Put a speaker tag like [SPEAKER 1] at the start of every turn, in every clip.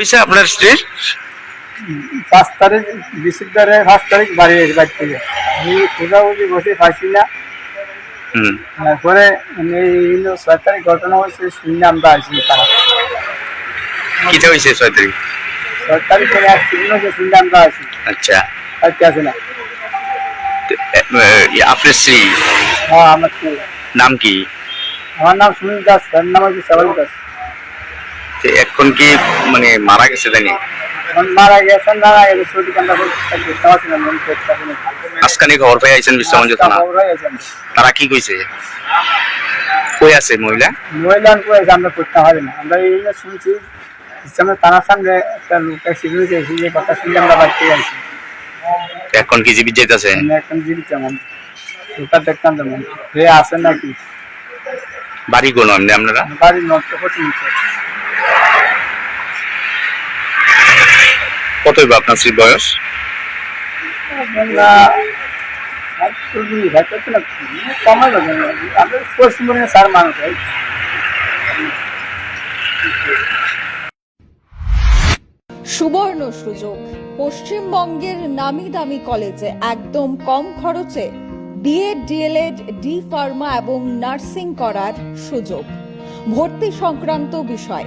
[SPEAKER 1] হয়েছে আপনার স্ত্রীর
[SPEAKER 2] পাঁচ তারিখ ডিসেম্বরে পাঁচ তারিখ বাড়ি বাড়ি থেকে। আমি খোঁজাখুঁজি বসে পাইছি না। তারপরে এই ছয় তারিখ ঘটনা হয়েছে শুনে আমরা আসি তারা।
[SPEAKER 1] কিটা হয়েছে ছয় তারিখ?
[SPEAKER 2] ছয় তারিখ থেকে অ্যাক্সিডেন্ট হয়েছে শুনে আমরা আসি
[SPEAKER 1] আচ্ছা।
[SPEAKER 2] বাড়িতে আসে না।
[SPEAKER 1] আপনার স্ত্রী?
[SPEAKER 2] হ্যাঁ আমার।
[SPEAKER 1] নাম কি?
[SPEAKER 2] আমার নাম সুনীল দাস তার নাম হচ্ছে সবাই দাস।
[SPEAKER 1] এখন কি মানে মারা গেছে জানি?
[SPEAKER 2] মারা গেছেন মারা গেছে পারছি না
[SPEAKER 1] আজকানি খবর পেয়ে আইছেন বিশ্বমঞ্জ থানা? তারা কি কইছে? কই আছে মহিলা?
[SPEAKER 2] মহিলা কয়েছে আমরা করতে পারি না। আমরা এই শুনছি ইসলামের থানার সামনে একটা লোক অ্যাক্সিডেন্ট হয়েছে সেই কথা শুনে আমরা বাড়িতে আসি।
[SPEAKER 1] এখন কি জীবিত যাইতেছে?
[SPEAKER 2] এখন জীবিত আমার ওটা দেখতাম তেমন। হে আসে নাকি?
[SPEAKER 1] বাড়ি কোন আপনারা?
[SPEAKER 2] বাড়ির নষ্ট করতে
[SPEAKER 1] কত হইব আপনার স্ত্রীর বয়স?
[SPEAKER 2] মানুষ
[SPEAKER 3] সুবর্ণ সুযোগ। পশ্চিমবঙ্গের নামি দামি কলেজে একদম কম খরচে বিএড ডিএলএড ডি ফার্মা এবং নার্সিং করার সুযোগ। ভর্তি সংক্রান্ত বিষয়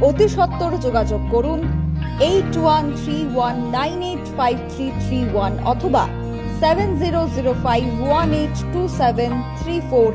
[SPEAKER 3] অতি সত্বর যোগাযোগ করুন eight one three one nine eight five three three one অথবা seven zero zero five one eight two seven three four